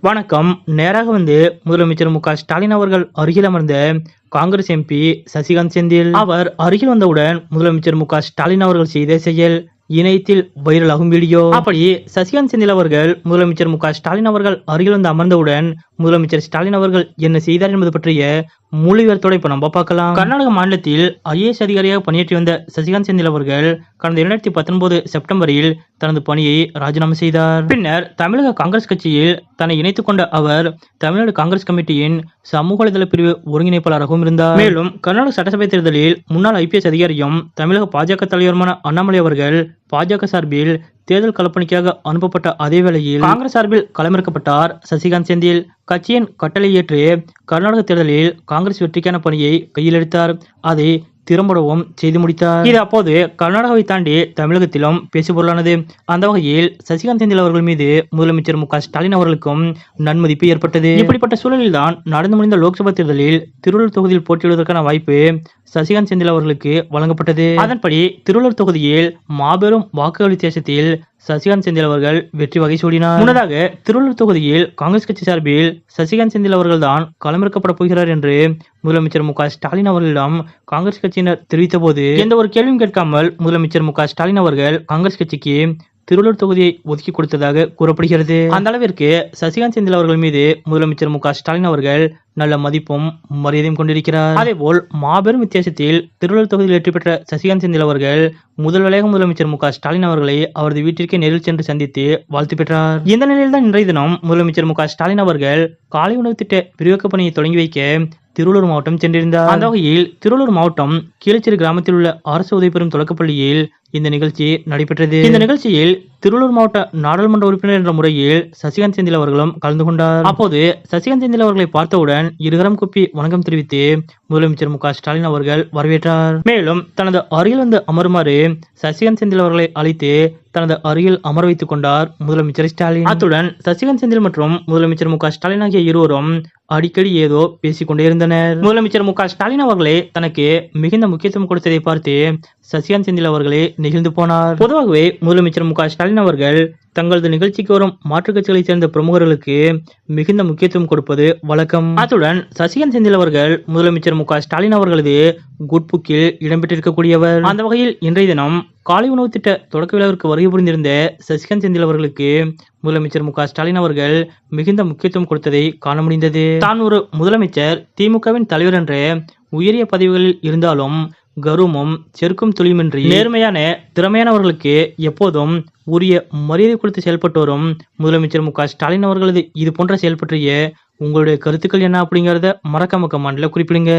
வணக்கம். நேராக வந்து முதலமைச்சர் மு க ஸ்டாலின் அவர்கள் அருகில் அமர்ந்த காங்கிரஸ் எம்பி சசிகாந்த் செந்தில். அவர் அருகில் வந்தவுடன் முதலமைச்சர் மு க ஸ்டாலின் அவர்கள் செய்த செயல் இணையத்தில் வைரலாகும் வீடியோ. அப்படி சசிகாந்த் செந்தில் அவர்கள் முதலமைச்சர் மு ஸ்டாலின் அவர்கள் அருகில் வந்து அமர்ந்தவுடன் முதலமைச்சர் ஸ்டாலின் அவர்கள் என்ன செய்தார் என்பது பற்றிய முழு விவரத்தோட இப்ப நம்ம பார்க்கலாம். கர்நாடக மாநிலத்தில் ஐஏஎஸ் அதிகாரியாக பணியாற்றி வந்த சசிகாந்த் செந்தில் அவர்கள் கடந்த இரண்டாயிரத்தி பத்தொன்பது செப்டம்பரில் தனது பணியை ராஜினாமா செய்தார். பின்னர் தமிழக காங்கிரஸ் கட்சியில் தன்னை இணைத்துக் கொண்ட அவர் தமிழ்நாடு காங்கிரஸ் கமிட்டியின் சமூக வலைதள பிரிவு ஒருங்கிணைப்பாளராகவும் இருந்தார். மேலும் கர்நாடக சட்டசபை தேர்தலில் முன்னாள் ஐபிஎஸ் அதிகாரியும் தமிழக பாஜக தலைவருமான அண்ணாமலை அவர்கள் பாஜக சார்பில் தேர்தல் களப்பணிக்காக அனுப்பப்பட்ட அதே வேளையில் காங்கிரஸ் சார்பில் களமிறக்கப்பட்டார். சசிகாந்த் செந்தில் கட்சியின் கட்டளை ஏற்று கர்நாடக தேர்தலில் காங்கிரஸ் வெற்றிக்கான பணியை கையில் எடுத்தார். அதை திறம்படவும் செய்து முடித்தார். இது அப்போது கர்நாடகாவை தாண்டி தமிழகத்திலும் பேசுபொருளானது. அந்த வகையில் சசிகாந்த் செந்தில் அவர்கள் மீது முதலமைச்சர் மு க ஸ்டாலின் அவர்களுக்கும் நன்மதிப்பு ஏற்பட்டது. இப்படிப்பட்ட சூழலில்தான் நடந்து முடிந்த லோக்சபா தேர்தலில் திருவள்ளூர் தொகுதியில் போட்டியிடுவதற்கான வாய்ப்பு சசிகாந்த் செந்தில் அவர்களுக்கு வழங்கப்பட்டது. அதன்படி திருவள்ளூர் தொகுதியில் மாபெரும் வாக்குகள் வித்தியாசத்தில் சசிகாந்த் செந்தில் அவர்கள் வெற்றி வகை சூடினார். முன்னதாக திருவள்ளூர் தொகுதியில் காங்கிரஸ் கட்சி சார்பில் சசிகாந்த் செந்தில் அவர்கள் தான் களமிறக்கப்பட போகிறார் என்று முதலமைச்சர் மு ஸ்டாலின் அவர்களிடம் காங்கிரஸ் கட்சியினர் தெரிவித்த போது எந்த ஒரு கேள்வியும் கேட்காமல் முதலமைச்சர் மு ஸ்டாலின் அவர்கள் காங்கிரஸ் கட்சிக்கு திருவள்ளூர் தொகுதியை ஒதுக்கி கொடுத்ததாக கூறப்படுகிறது. அந்த அளவிற்கு சசிகாந்த் செந்தில் அவர்கள் மீது முதலமைச்சர் மு ஸ்டாலின் அவர்கள் நல்ல மதிப்பும் மரியாதையும் கொண்டிருக்கிறார். அதேபோல் மாபெரும் வித்தியாசத்தில் திருவள்ளூர் தொகுதியில் வெற்றி பெற்ற சசிகாந்த் செந்தில் அவர்கள் முதல் வேலையாக முதலமைச்சர் மு ஸ்டாலின் அவர்களை அவரது வீட்டிற்கே நேரில் சென்று சந்தித்து வாழ்த்து பெற்றார். இந்த நிலையில் தான் இன்றைய தினம் முதலமைச்சர் மு ஸ்டாலின் அவர்கள் காலை உணவு திட்ட விரிவாக்க பணியை தொடங்கி வைக்க திருவள்ளூர் மாவட்டம் சென்றிருந்தார். அந்த வகையில் திருவள்ளூர் மாவட்டம் கீழச்சேரி கிராமத்தில் உள்ள அரசு உதவி பெறும் தொடக்கப்பள்ளியில் இந்த நிகழ்ச்சி நடைபெற்றது. இந்த நிகழ்ச்சியில் திருவள்ளூர் மாவட்ட நாடாளுமன்ற உறுப்பினர் என்ற முறையில் சசிகாந்த் செந்தில் அவர்களும் கலந்து கொண்டார். அப்போது சசிகாந்த் செந்தில் அவர்களை பார்த்தவுடன் இருகரம் குப்பி வணக்கம் தெரிவித்து முதலமைச்சர் மு ஸ்டாலின் அவர்கள் வரவேற்றார். மேலும் தனது அருகில் வந்து அமருமாறு சசிகாந்த் செந்தில் அவர்களை அழைத்து தனது அருகில் அமர வைத்துக் கொண்டார் முதலமைச்சர் ஸ்டாலின். அத்துடன் சசிகாந்த் செந்தில் மற்றும் முதலமைச்சர் மு ஸ்டாலின் ஆகிய இருவரும் அடிக்கடி ஏதோ பேசிக் கொண்டே இருந்தனர். முதலமைச்சர் மு ஸ்டாலின் அவர்களே தனக்கு மிகுந்த முக்கியத்துவம் கொடுத்ததை பார்த்து சசிகாந்த் செந்தில் அவர்களே நெகிழ்ந்து போனார். பொதுவாகவே முதலமைச்சர் மு க ஸ்டாலின் அவர்கள் தங்களது நிகழ்ச்சிக்கு வரும் மாற்றுக் கட்சிகளைச் சேர்ந்த பிரமுகர்களுக்கு மிகுந்த முக்கியத்துவம் கொடுப்பது வழக்கம். அத்துடன் சசிகாந்த் செந்தில் அவர்கள் முதலமைச்சர் மு ஸ்டாலின் அவர்களது குட்புக்கில் இடம்பெற்றிருக்கக்கூடியவர். அந்த வகையில் இன்றைய தினம் காலை உணவு திட்ட தொடக்க விழாவிற்கு வருகை புரிந்திருந்த சசிகாந்த் செந்தில் அவர்களுக்கு முதலமைச்சர் மு ஸ்டாலின் அவர்கள் மிகுந்த முக்கியத்துவம் கொடுத்ததை காண முடிந்தது. தான் ஒரு முதலமைச்சர் திமுகவின் தலைவர் என்ற உயரிய பதவிகளில் இருந்தாலும் கருமம் செருக்கும் துளியுமின்றி நேர்மையான திறமையானவர்களுக்கு எப்போதும் உரிய மரியாதை கொடுத்து செயல்பட்டு வரும் முதலமைச்சர் மு க ஸ்டாலின் அவர்களது இது போன்ற செயல் பற்றிய உங்களுடைய கருத்துக்கள் என்ன அப்படிங்கறத மறக்காம கமெண்ட்ல குறிப்பிடுங்க.